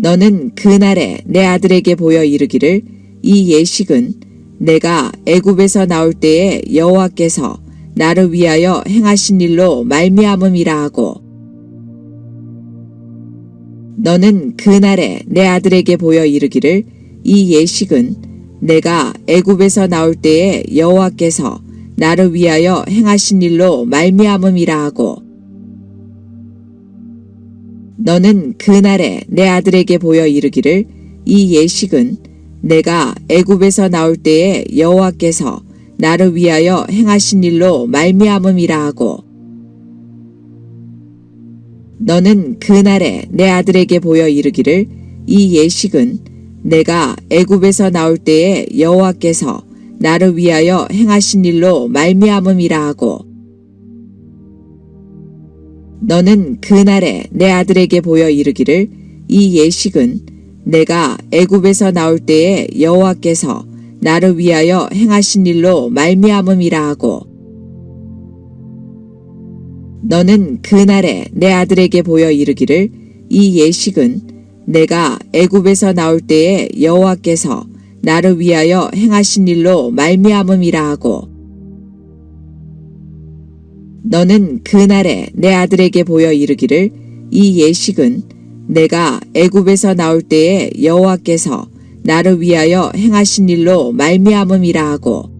너는 그날에 내 아들에게 보여 이르기를 이 예식은 내가 애굽에서 나올 때에 여호와께서 나를 위하여 행하신 일로 말미암음이라 하고 너는 그날에 내 아들에게 보여 이르기를 이 예식은 내가 애굽에서 나올 때에 여호와께서 나를 위하여 행하신 일로 말미암음이라 하고 너는 그날에 내 아들에게 보여 이르기를 이 예식은 내가 애굽에서 나올 때에 여호와께서 나를 위하여 행하신 일로 말미암음이라 하고. 너는 그날에 내 아들에게 보여 이르기를 이 예식은 내가 애굽에서 나올 때에 여호와께서 나를 위하여 행하신 일로 말미암음이라 하고 너는 그날에 내 아들에게 보여 이르기를 이 예식은 내가 애굽에서 나올 때에 여호와께서 나를 위하여 행하신 일로 말미암음이라 하고. 너는 그날에 내 아들에게 보여 이르기를 이 예식은 내가 애굽에서 나올 때에 여호와께서 나를 위하여 행하신 일로 말미암음이라 하고 너는 그날에 내 아들에게 보여 이르기를 이 예식은 내가 애굽에서 나올 때에 여호와께서 나를 위하여 행하신 일로 말미암음이라 하고.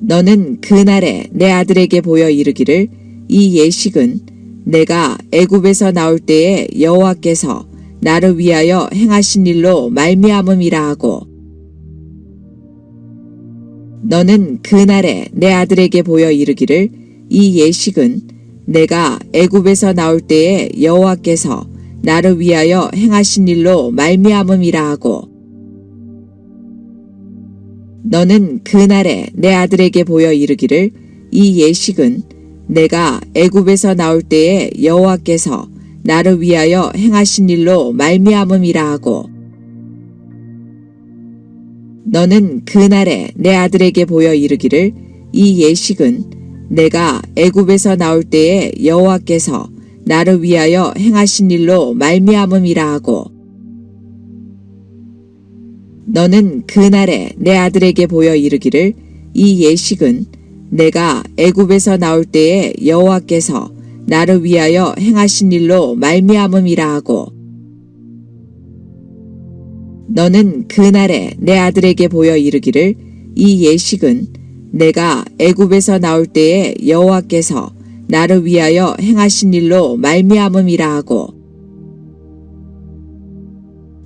너는 그날에 내 아들에게 보여 이르기를 이 예식은 내가 애굽에서 나올 때에 여호와께서 나를 위하여 행하신 일로 말미암음이라 하고 너는 그날에 내 아들에게 보여 이르기를 이 예식은 내가 애굽에서 나올 때에 여호와께서 나를 위하여 행하신 일로 말미암음이라 하고. 너는 그날에 내 아들에게 보여 이르기를 이 예식은 내가 애굽에서 나올 때에 여호와께서 나를 위하여 행하신 일로 말미암음이라 하고 너는 그날에 내 아들에게 보여 이르기를 이 예식은 내가 애굽에서 나올 때에 여호와께서 나를 위하여 행하신 일로 말미암음이라 하고 너는 그날에 내 아들에게 보여 이르기를 이 예식은 내가 애굽에서 나올 때에 여호와께서 나를 위하여 행하신 일로 말미암음이라 하고 너는 그날에 내 아들에게 보여 이르기를 이 예식은 내가 애굽에서 나올 때에 여호와께서 나를 위하여 행하신 일로 말미암음이라 하고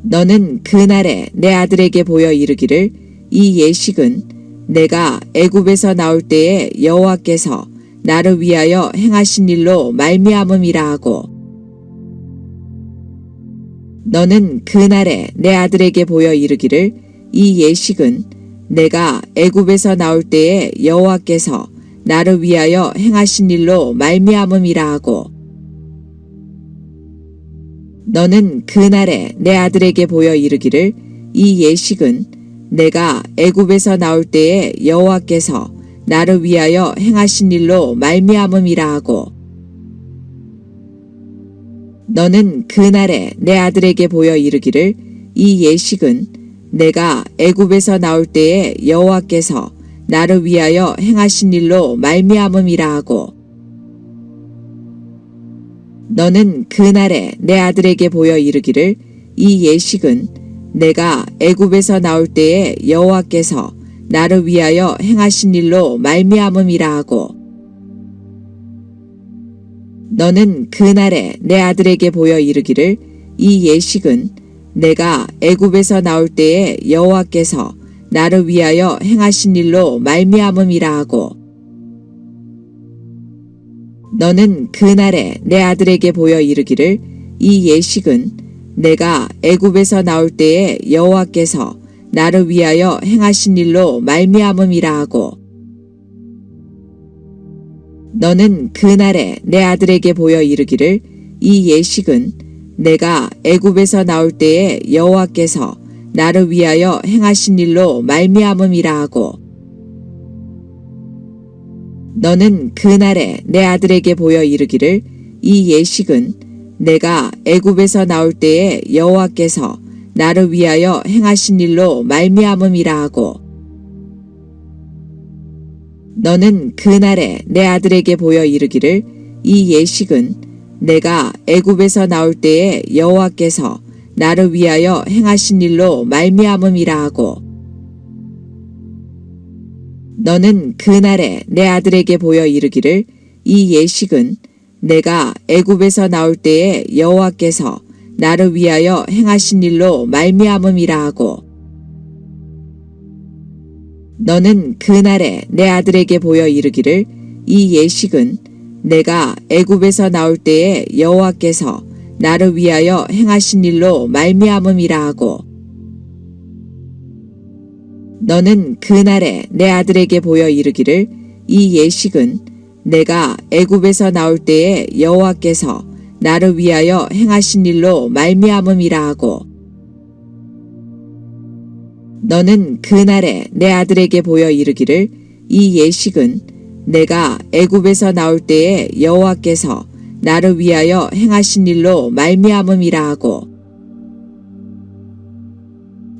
너는 그날에 내 아들에게 보여 이르기를 이 예식은 내가 애굽에서 나올 때에 여호와께서 나를 위하여 행하신 일로 말미암음이라 하고 너는 그날에 내 아들에게 보여 이르기를 이 예식은 내가 애굽에서 나올 때에 여호와께서 나를 위하여 행하신 일로 말미암음이라 하고 너는 그날에 내 아들에게 보여 이르기를 이 예식은 내가 애굽에서 나올 때에 여호와께서 나를 위하여 행하신 일로 말미암음이라 하고 너는 그날에 내 아들에게 보여 이르기를 이 예식은 내가 애굽에서 나올 때에 여호와께서 나를 위하여 행하신 일로 말미암음이라 하고. 너는 그날에 내 아들에게 보여 이르기를 이 예식은 내가 애굽에서 나올 때에 여호와께서 나를 위하여 행하신 일로 말미암음이라 하고 너는 그날에 내 아들에게 보여 이르기를 이 예식은 내가 애굽에서 나올 때에 여호와께서 나를 위하여 행하신 일로 말미암음이라 하고 너는 그날에 내 아들에게 보여 이르기를 이 예식은 내가 애굽에서 나올 때에 여호와께서 나를 위하여 행하신 일로 말미암음이라 하고 너는 그날에 내 아들에게 보여 이르기를 이 예식은 내가 애굽에서 나올 때에 여호와께서 나를 위하여 행하신 일로 말미암음이라 하고 너는 그날에 내 아들에게 보여 이르기를 이 예식은 내가 애굽에서 나올 때에 여호와께서 나를 위하여 행하신 일로 말미암음이라 하고 너는 그날에 내 아들에게 보여 이르기를 이 예식은 내가 애굽에서 나올 때에 여호와께서 나를 위하여 행하신 일로 말미암음이라 하고 너는 그날에 내 아들에게 보여 이르기를 이 예식은 내가 애굽에서 나올 때에 여호와께서 나를 위하여 행하신 일로 말미암음이라 하고 너는 그날에 내 아들에게 보여 이르기를 이 예식은 내가 애굽에서 나올 때에 여호와께서 나를 위하여 행하신 일로 말미암음이라 하고 너는 그날에 내 아들에게 보여 이르기를 이 예식은 내가 애굽에서 나올 때에 여호와께서 나를 위하여 행하신 일로 말미암음이라 하고 너는 그날에 내 아들에게 보여 이르기를 이 예식은 내가 애굽에서 나올 때에 여호와께서 나를 위하여 행하신 일로 말미암음이라 하고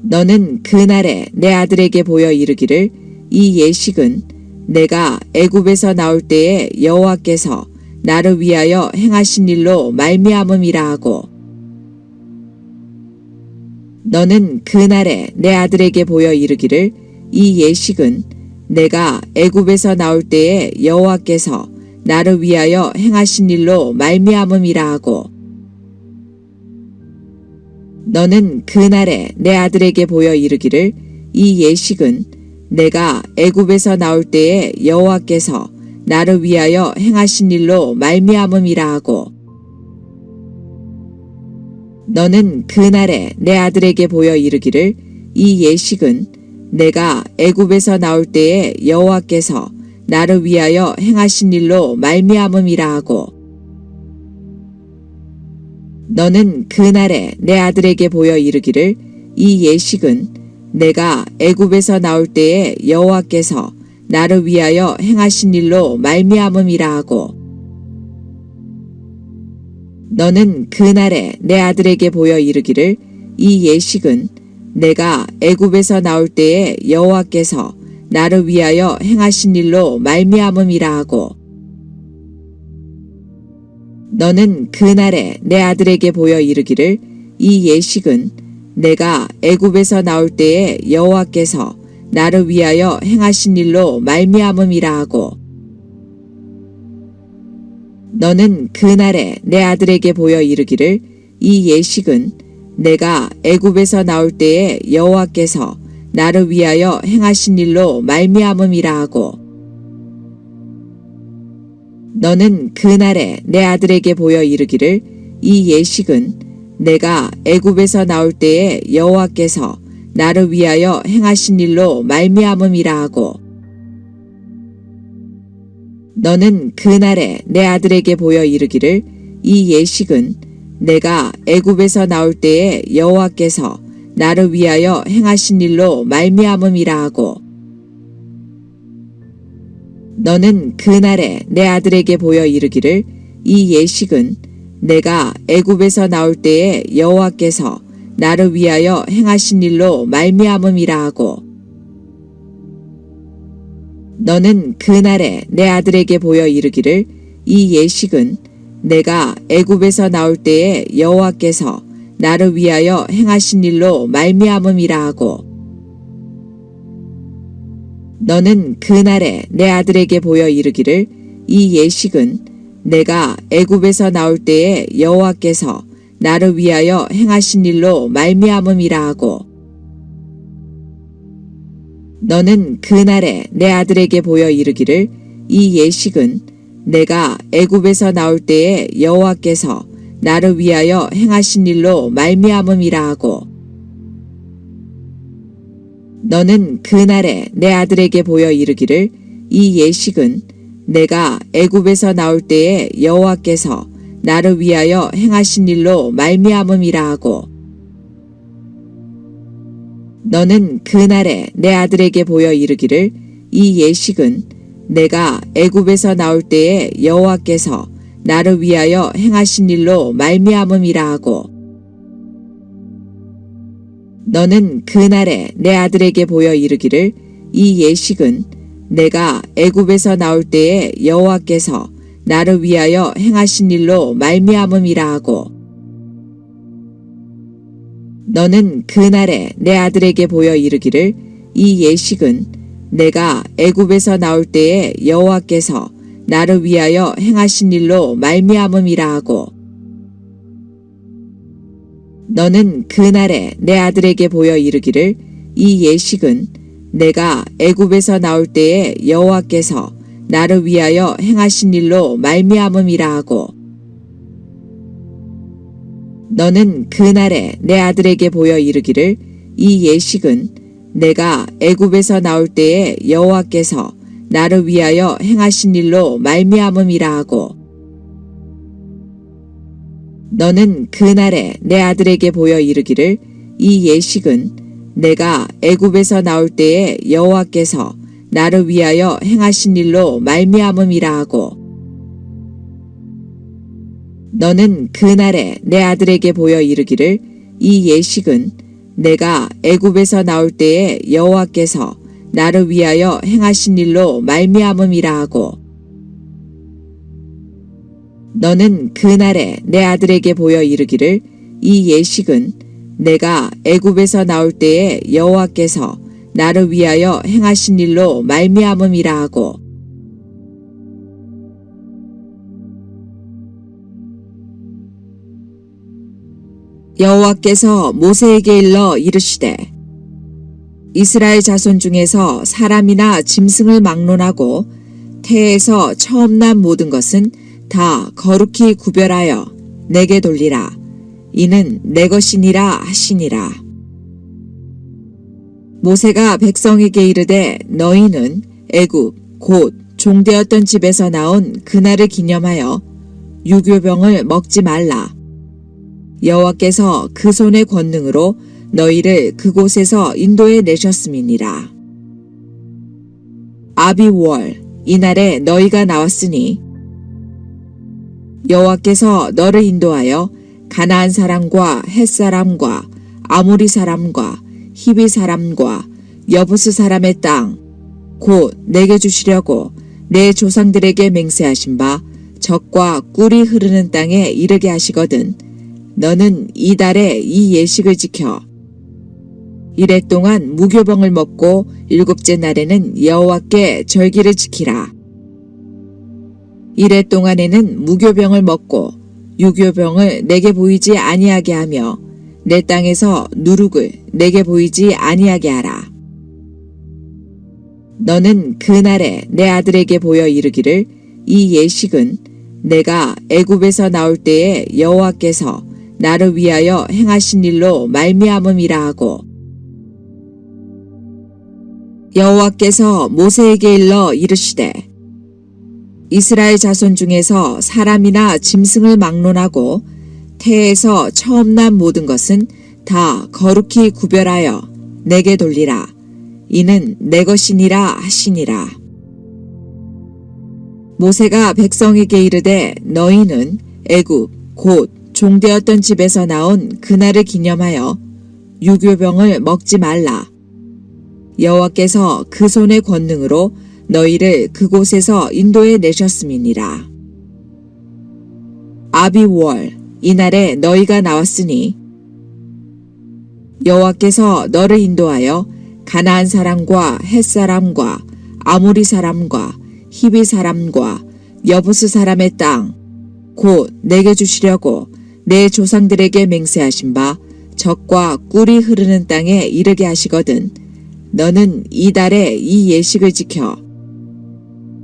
너는 그날에 내 아들에게 보여 이르기를 이 예식은 내가 애굽에서 나올 때에 여호와께서 나를 위하여 행하신 일로 말미암음이라 하고 너는 그날에 내 아들에게 보여 이르기를 이 예식은 내가 애굽에서 나올 때에 여호와께서 나를 위하여 행하신 일로 말미암음이라 하고 너는 그날에 내 아들에게 보여 이르기를 이 예식은 내가 애굽에서 나올 때에 여호와께서 나를 위하여 행하신 일로 말미암음이라 하고 너는 그날에 내 아들에게 보여 이르기를 이 예식은 내가 애굽에서 나올 때에 여호와께서 나를 위하여 행하신 일로 말미암음이라 하고 너는 그날에 내 아들에게 보여 이르기를 이 예식은 내가 애굽에서 나올 때에 여호와께서 나를 위하여 행하신 일로 말미암음이라 하고 너는 그날에 내 아들에게 보여 이르기를 이 예식은 내가 애굽에서 나올 때에 여호와께서 나를 위하여 행하신 일로 말미암음이라 하고 너는 그날에 내 아들에게 보여 이르기를 이 예식은 내가 애굽에서 나올 때에 여호와께서 나를 위하여 행하신 일로 말미암음이라 하고 너는 그날에 내 아들에게 보여 이르기를 이 예식은 내가 애굽에서 나올 때에 여호와께서 나를 위하여 행하신 일로 말미암음이라 하고 너는 그날에 내 아들에게 보여 이르기를 이 예식은 내가 애굽에서 나올 때에 여호와께서 나를 위하여 행하신 일로 말미암음이라 하고 너는 그날에 내 아들에게 보여 이르기를 이 예식은 내가 애굽에서 나올 때에 여호와께서 나를 위하여 행하신 일로 말미암음이라 하고. 너는 그날에 내 아들에게 보여 이르기를 이 예식은 내가 애굽에서 나올 때에 여호와께서 나를 위하여 행하신 일로 말미암음이라 하고 너는 그날에 내 아들에게 보여 이르기를 이 예식은 내가 애굽에서 나올 때에 여호와께서 나를 위하여 행하신 일로 말미암음이라 하고. 너는 그날에 내 아들에게 보여 이르기를 이 예식은 내가 애굽에서 나올 때에 여호와께서 나를 위하여 행하신 일로 말미암음이라 하고 너는 그날에 내 아들에게 보여 이르기를 이 예식은 내가 애굽에서 나올 때에 여호와께서 나를 위하여 행하신 일로 말미암음이라 하고. 너는 그날에 내 아들에게 보여 이르기를 이 예식은 내가 애굽에서 나올 때에 여호와께서 나를 위하여 행하신 일로 말미암음이라 하고 너는 그날에 내 아들에게 보여 이르기를 이 예식은 내가 애굽에서 나올 때에 여호와께서 나를 위하여 행하신 일로 말미암음이라 하고 너는 그날에 내 아들에게 보여 이르기를 이 예식은 내가 애굽에서 나올 때에 여호와께서 나를 위하여 행하신 일로 말미암음이라 하고 너는 그날에 내 아들에게 보여 이르기를 이 예식은 내가 애굽에서 나올 때에 여호와께서 나를 위하여 행하신 일로 말미암음이라 하고 너는 그날에 내 아들에게 보여 이르기를 이 예식은 내가 애굽에서 나올 때에 여호와께서 나를 위하여 행하신 일로 말미암음이라 하고 너는 그날에 내 아들에게 보여 이르기를 이 예식은 내가 애굽에서 나올 때에 여호와께서 나를 위하여 행하신 일로 말미암음이라 하고 너는 그날에 내 아들에게 보여 이르기를 이 예식은 내가 애굽에서 나올 때에 여호와께서 나를 위하여 행하신 일로 말미암음이라 하고 너는 그날에 내 아들에게 보여 이르기를 이 예식은 내가 애굽에서 나올 때에 여호와께서 나를 위하여 행하신 일로 말미암음이라 하고 너는 그날에 내 아들에게 보여 이르기를 이 예식은 내가 애굽에서 나올 때에 여호와께서 나를 위하여 행하신 일로 말미암음이라 하고 여호와께서 모세에게 일러 이르시되 이스라엘 자손 중에서 사람이나 짐승을 막론하고 태에서 처음 난 모든 것은 다 거룩히 구별하여 내게 돌리라. 이는 내 것이니라 하시니라. 모세가 백성에게 이르되 너희는 애굽 곧 종되었던 집에서 나온 그날을 기념하여 유교병을 먹지 말라. 여호와께서 그 손의 권능으로 너희를 그곳에서 인도해 내셨음이니라. 아비월 이날에 너희가 나왔으니 여호와께서 너를 인도하여 가나안 사람과 헷 사람과 아모리 사람과 히비 사람과 여부스 사람의 땅 곧 내게 주시려고 내 조상들에게 맹세하신 바 적과 꿀이 흐르는 땅에 이르게 하시거든 너는 이달에 이 예식을 지켜 이래 동안 무교병을 먹고 일곱째 날에는 여호와께 절기를 지키라. 이래 동안에는 무교병을 먹고 유교병을 내게 보이지 아니하게 하며 내 땅에서 누룩을 내게 보이지 아니하게 하라. 너는 그날에 내 아들에게 보여 이르기를 이 예식은 내가 애굽에서 나올 때에 여호와께서 나를 위하여 행하신 일로 말미암음이라 하고 여호와께서 모세에게 일러 이르시되 이스라엘 자손 중에서 사람이나 짐승을 막론하고 태에서 처음 난 모든 것은 다 거룩히 구별하여 내게 돌리라. 이는 내 것이니라 하시니라. 모세가 백성에게 이르되 너희는 애굽 곧 종되었던 집에서 나온 그날을 기념하여 유교병을 먹지 말라. 여호와께서 그 손의 권능으로 너희를 그곳에서 인도해 내셨음이니라. 아비월 이날에 너희가 나왔으니 여호와께서 너를 인도하여 가나안 사람과 헷 사람과 아모리 사람과 히비 사람과 여부스 사람의 땅 곧 내게 주시려고 내 조상들에게 맹세하신 바 적과 꿀이 흐르는 땅에 이르게 하시거든 너는 이 달에 이 예식을 지켜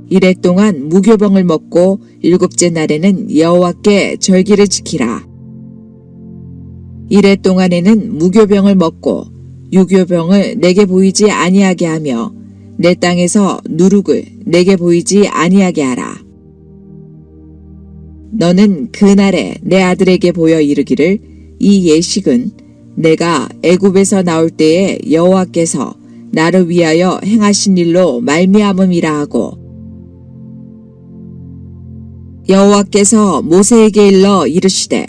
이래 동안 무교병을 먹고 일곱째 날에는 여호와께 절기를 지키라. 이래 동안에는 무교병을 먹고 유교병을 내게 보이지 아니하게 하며 내 땅에서 누룩을 내게 보이지 아니하게 하라. 너는 그날에 내 아들에게 보여 이르기를 이 예식은 내가 애굽에서 나올 때에 여호와께서 나를 위하여 행하신 일로 말미암음이라 하고 여호와께서 모세에게 일러 이르시되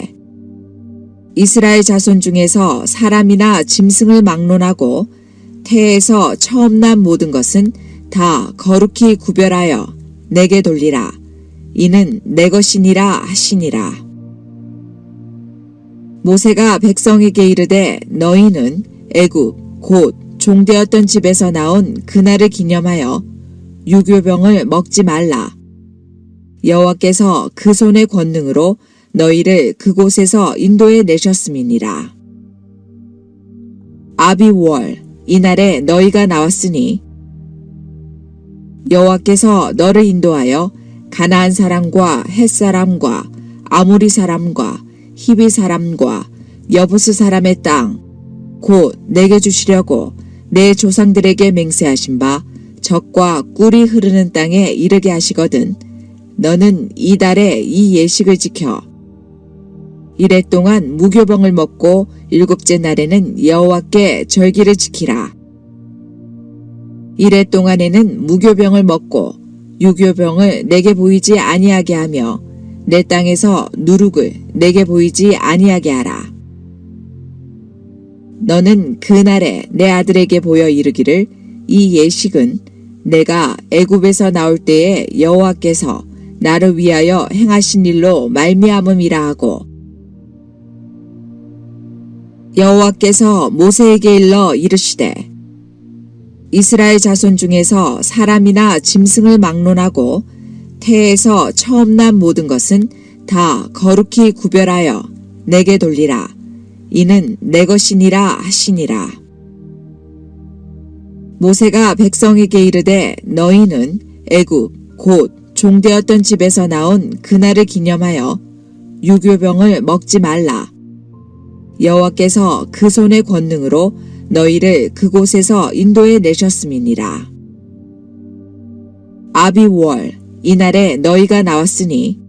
이스라엘 자손 중에서 사람이나 짐승을 막론하고 태에서 처음 난 모든 것은 다 거룩히 구별하여 내게 돌리라. 이는 내 것이니라 하시니라. 모세가 백성에게 이르되 너희는 애굽 곧 종되었던 집에서 나온 그날을 기념하여 유교병을 먹지 말라. 여호와께서 그 손의 권능으로 너희를 그곳에서 인도해 내셨음이니라. 아비월 이날에 너희가 나왔으니 여호와께서 너를 인도하여 가나안 사람과 헷 사람과 아모리 사람과 히비 사람과 여부스 사람의 땅 곧 내게 주시려고 내 조상들에게 맹세하신 바 적과 꿀이 흐르는 땅에 이르게 하시거든 너는 이 달에 이 예식을 지켜 이래 동안 무교병을 먹고 일곱째 날에는 여호와께 절기를 지키라. 이래 동안에는 무교병을 먹고 유교병을 내게 보이지 아니하게 하며 내 땅에서 누룩을 내게 보이지 아니하게 하라. 너는 그날에 내 아들에게 보여 이르기를 이 예식은 내가 애굽에서 나올 때에 여호와께서 나를 위하여 행하신 일로 말미암음이라 하고 여호와께서 모세에게 일러 이르시되 이스라엘 자손 중에서 사람이나 짐승을 막론하고 태에서 처음 난 모든 것은 다 거룩히 구별하여 내게 돌리라. 이는 내 것이니라 하시니라. 모세가 백성에게 이르되 너희는 애굽 곧 종되었던 집에서 나온 그날을 기념하여 유교병을 먹지 말라. 여호와께서 그 손의 권능으로 너희를 그곳에서 인도해 내셨음이니라. 아비월 이날에 너희가 나왔으니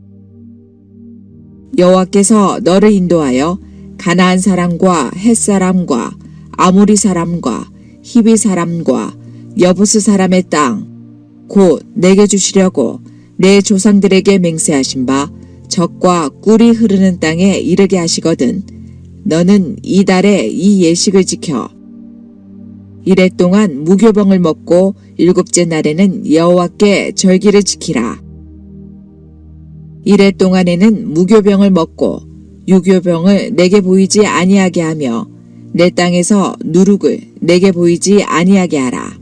여호와께서 너를 인도하여 가나안 사람과 헷 사람과 아모리 사람과 히비 사람과 여부스 사람의 땅 곧 내게 주시려고 내 조상들에게 맹세하신 바 적과 꿀이 흐르는 땅에 이르게 하시거든 너는 이 달에 이 예식을 지켜 이래 동안 무교병을 먹고 일곱째 날에는 여호와께 절기를 지키라. 이래 동안에는 무교병을 먹고 유교병을 내게 보이지 아니하게 하며 내 땅에서 누룩을 내게 보이지 아니하게 하라.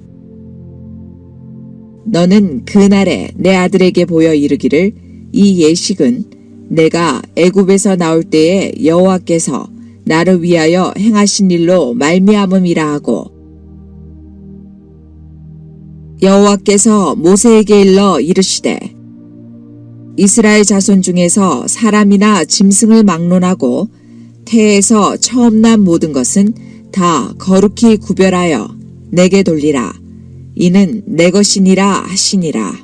너는 그날에 내 아들에게 보여 이르기를 이 예식은 내가 애굽에서 나올 때에 여호와께서 나를 위하여 행하신 일로 말미암음이라 하고 여호와께서 모세에게 일러 이르시되 이스라엘 자손 중에서 사람이나 짐승을 막론하고 태에서 처음 난 모든 것은 다 거룩히 구별하여 내게 돌리라. 이는 내 것이니라 하시니라.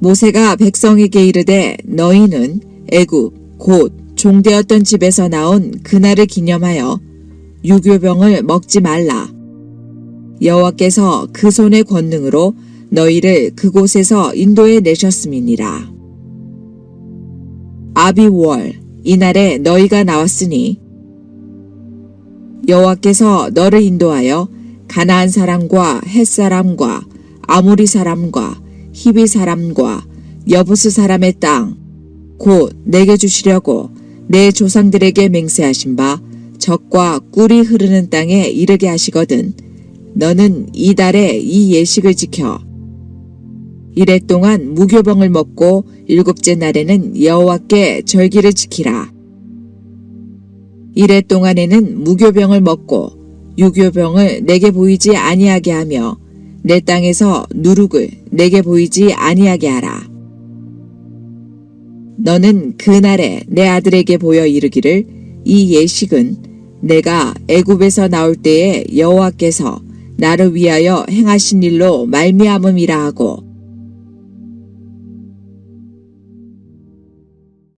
모세가 백성에게 이르되 너희는 애굽 곧 종되었던 집에서 나온 그날을 기념하여 유교병을 먹지 말라. 여호와께서 그 손의 권능으로 너희를 그곳에서 인도해 내셨음이니라. 아비월 이날에 너희가 나왔으니 여호와께서 너를 인도하여 가나안 사람과 헷 사람과 아모리 사람과 히비 사람과 여부스 사람의 땅 곧 내게 주시려고 내 조상들에게 맹세하신 바 적과 꿀이 흐르는 땅에 이르게 하시거든 너는 이 달에 이 예식을 지켜 이래 동안 무교병을 먹고 일곱째 날에는 여호와께 절기를 지키라. 이래 동안에는 무교병을 먹고 유교병을 내게 보이지 아니하게 하며 내 땅에서 누룩을 내게 보이지 아니하게 하라. 너는 그날에 내 아들에게 보여 이르기를 이 예식은 내가 애굽에서 나올 때에 여호와께서 나를 위하여 행하신 일로 말미암음이라 하고